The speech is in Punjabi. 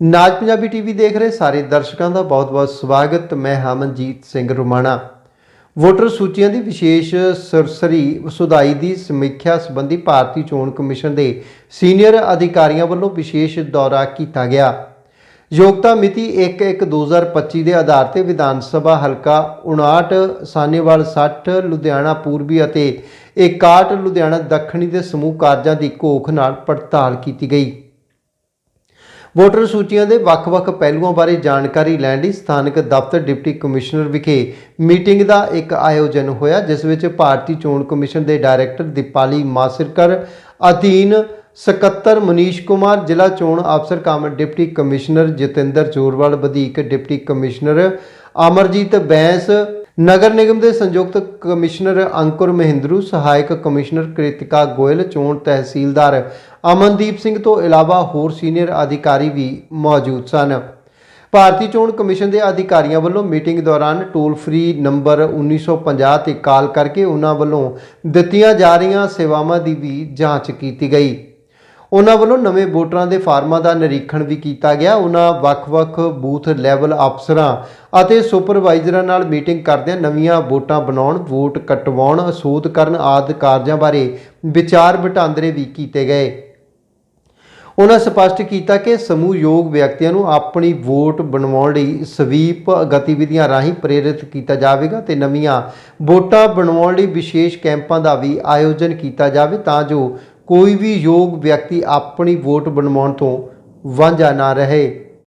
ਨਾਜ ਪੰਜਾਬੀ ਟੀਵੀ ਦੇਖ ਰਹੇ ਸਾਰੇ ਦਰਸ਼ਕਾਂ ਦਾ ਬਹੁਤ-ਬਹੁਤ ਸਵਾਗਤ। ਮੈਂ ਹਮਨਜੀਤ ਸਿੰਘ ਰੁਮਾਣਾ। ਵੋਟਰ ਸੂਚੀਆਂ ਦੀ ਵਿਸ਼ੇਸ਼ ਸਰਸਰੀ ਸੁਧਾਈ ਦੀ ਸਮੀਖਿਆ ਸੰਬੰਧੀ ਭਾਰਤੀ ਚੋਣ ਕਮਿਸ਼ਨ ਦੇ ਸੀਨੀਅਰ ਅਧਿਕਾਰੀਆਂ ਵੱਲੋਂ ਵਿਸ਼ੇਸ਼ ਦੌਰਾ ਕੀਤਾ ਗਿਆ। ਯੋਗਤਾ ਮਿਤੀ 1/1/2025 ਦੇ ਆਧਾਰ ਤੇ ਵਿਧਾਨ ਸਭਾ ਹਲਕਾ 59 ਸਾਨੇਵਾਲ 60 ਲੁਧਿਆਣਾ ਪੂਰਬੀ ਅਤੇ 61 ਲੁਧਿਆਣਾ ਦੱਖਣੀ ਦੇ ਸਮੂਹ ਕਾਰਜਾਂ ਦੀ ਘੋਖ ਨਾਲ ਪੜਤਾਲ ਕੀਤੀ ਗਈ। ਵੋਟਰ ਸੂਚੀਆਂ ਦੇ ਵੱਖ-ਵੱਖ ਪਹਿਲੂਆਂ ਬਾਰੇ ਜਾਣਕਾਰੀ ਲੈਣ ਲਈ ਸਥਾਨਕ ਦਫ਼ਤਰ ਡਿਪਟੀ ਕਮਿਸ਼ਨਰ ਵਿਖੇ ਮੀਟਿੰਗ ਦਾ ਇੱਕ ਆਯੋਜਨ ਹੋਇਆ, ਜਿਸ ਵਿੱਚ ਭਾਰਤੀ ਚੋਣ ਕਮਿਸ਼ਨ ਦੇ ਡਾਇਰੈਕਟਰ ਦੀਪਾਲੀ ਮਾਸਰਕਰ, ਅਧੀਨ ਸਕੱਤਰ ਮਨੀਸ਼ ਕੁਮਾਰ, ਜ਼ਿਲ੍ਹਾ ਚੋਣ ਅਫਸਰ cum deputy commissioner Jatinder Jorwal, ਵਧੀਕ ਡਿਪਟੀ ਕਮਿਸ਼ਨਰ ਅਮਰਜੀਤ ਬੈਂਸ ਨਗਰ ਨਿਗਮ ਦੇ ਸੰਯੁਕਤ ਕਮਿਸ਼ਨਰ ਅੰਕੁਰ ਮਹਿੰਦਰੂ, ਸਹਾਇਕ ਕਮਿਸ਼ਨਰ ਕ੍ਰਿਤਿਕਾ ਗੋਇਲ, ਚੋਣ ਤਹਿਸੀਲਦਾਰ ਅਮਨਦੀਪ ਸਿੰਘ ਤੋਂ ਇਲਾਵਾ ਹੋਰ ਸੀਨੀਅਰ ਅਧਿਕਾਰੀ ਵੀ ਮੌਜੂਦ ਸਨ। ਭਾਰਤੀ ਚੋਣ ਕਮਿਸ਼ਨ ਦੇ ਅਧਿਕਾਰੀਆਂ ਵੱਲੋਂ ਮੀਟਿੰਗ ਦੌਰਾਨ ਟੋਲ ਫ੍ਰੀ ਨੰਬਰ 1950 ਤੇ ਕਾਲ ਕਰਕੇ ਉਹਨਾਂ ਵੱਲੋਂ ਦਿੱਤੀਆਂ ਜਾ ਰਹੀਆਂ ਸੇਵਾਵਾਂ ਦੀ ਵੀ ਜਾਂਚ ਕੀਤੀ ਗਈ। ਉਹਨਾਂ ਵੱਲੋਂ ਨਵੇਂ ਵੋਟਰਾਂ ਦੇ ਫਾਰਮਾਂ ਦਾ ਨਿਰੀਖਣ ਵੀ ਕੀਤਾ ਗਿਆ। ਉਹਨਾਂ ਵੱਖ-ਵੱਖ ਬੂਥ ਲੈਵਲ ਅਫਸਰਾਂ ਅਤੇ ਸੁਪਰਵਾਈਜ਼ਰਾਂ ਨਾਲ ਮੀਟਿੰਗ ਕਰਦਿਆਂ ਨਵੀਆਂ ਵੋਟਾਂ ਬਣਾਉਣ, ਵੋਟ ਕਟਵਾਉਣ, ਸੋਧ ਕਰਨ ਆਦਿ ਕਾਰਜਾਂ ਬਾਰੇ ਵਿਚਾਰ ਵਟਾਂਦਰੇ ਵੀ ਕੀਤੇ ਗਏ। ਉਹਨਾਂ ਸਪਸ਼ਟ ਕੀਤਾ ਕਿ ਸਮੂਹ ਯੋਗ ਵਿਅਕਤੀਆਂ ਨੂੰ ਆਪਣੀ ਵੋਟ ਬਣਵਾਉਣ ਲਈ ਸਵੀਪ ਗਤੀਵਿਧੀਆਂ ਰਾਹੀਂ ਪ੍ਰੇਰਿਤ ਕੀਤਾ ਜਾਵੇਗਾ ਤੇ ਨਵੀਆਂ ਵੋਟਾਂ ਬਣਵਾਉਣ ਲਈ ਵਿਸ਼ੇਸ਼ ਕੈਂਪਾਂ ਦਾ ਵੀ ਆਯੋਜਨ ਕੀਤਾ ਜਾਵੇ ਤਾਂ ਜੋ ਕੋਈ ਵੀ ਯੋਗ ਵਿਅਕਤੀ ਆਪਣੀ ਵੋਟ ਬਣਵਾਉਣ ਤੋਂ ਵਾਂਝਾ ਨਾ ਰਹੇ।